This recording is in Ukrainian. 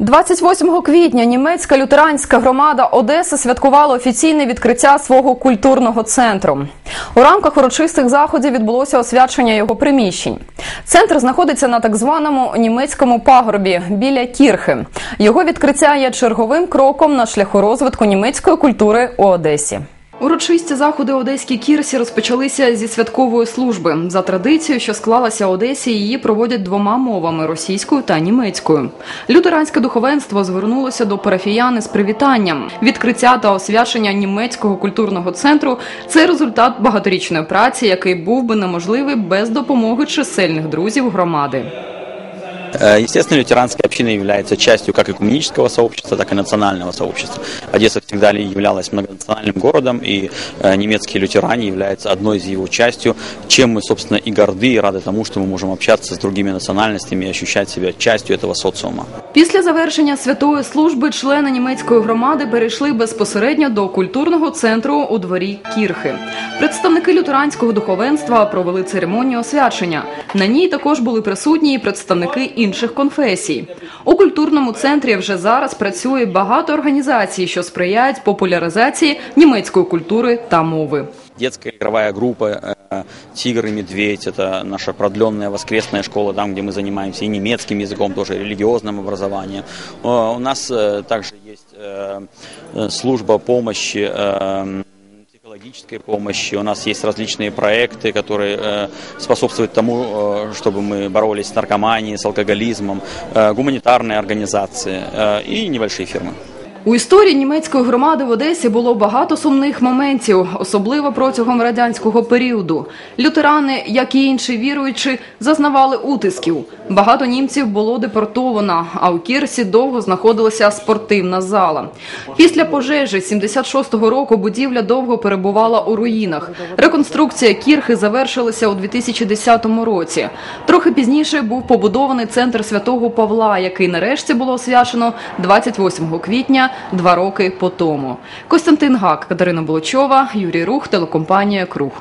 28 квітня німецька лютеранська громада Одеси святкувала офіційне відкриття свого культурного центру. У рамках урочистих заходів відбулося освячення його приміщень. Центр знаходиться на так званому німецькому пагорбі біля Кірхи. Його відкриття є черговим кроком на шляху розвитку німецької культури у Одесі. Урочисті заходи одеській кірсі розпочалися зі святкової служби. За традицією, що склалася Одесі, її проводять двома мовами російською та німецькою. Лютеранське духовенство звернулося до парафіяни з привітанням. Відкриття та освячення німецького культурного центру це результат багаторічної праці, який був би неможливий без допомоги чисельних друзів громади. Э, Естественно, лютеранская община является частью как экуменического сообщества, так и национального сообщества. Одесса всегда ли являлась многонациональным городом, и э, немецкие лютеране являются одной из его частью, чем мы, собственно, и горды, и рады тому, что мы можем общаться с другими национальностями и ощущать себя частью этого социума. Після завершення святої служби члени німецької громади перейшли безпосередньо до культурного центру у дворі Кірхи. Представники лютеранського духовенства провели церемонію освячення. На ній також були присутні і представники інших конфесій. У культурному центрі вже зараз працює багато організацій, що сприяють популяризації німецької культури та мови. Детская игровая группа э, «Тигр и медведь» — это наша продленная воскресная школа, там, где мы занимаемся и немецким языком, тоже и религиозным образованием. Э, У нас э, также есть э, э, служба помощи э, психологической помощи. У нас есть различные проекты, которые э, способствуют тому, э, чтобы мы боролись с наркоманией, с алкоголизмом, э, гуманитарные организации э, и небольшие фирмы. У історії німецької громади в Одесі було багато сумних моментів, особливо протягом радянського періоду. Лютерани, як і інші віруючі, зазнавали утисків. Багато німців було депортовано, а у Кірсі довго знаходилася спортивна зала. Після пожежі 76-го року будівля довго перебувала у руїнах. Реконструкція Кірхи завершилася у 2010 році. Трохи пізніше був побудований центр святого Павла, який нарешті було освячено 28 квітня два роки по тому. Костянтин Гак, Катерина Болочова, Юрій Рух, телекомпанія Круг.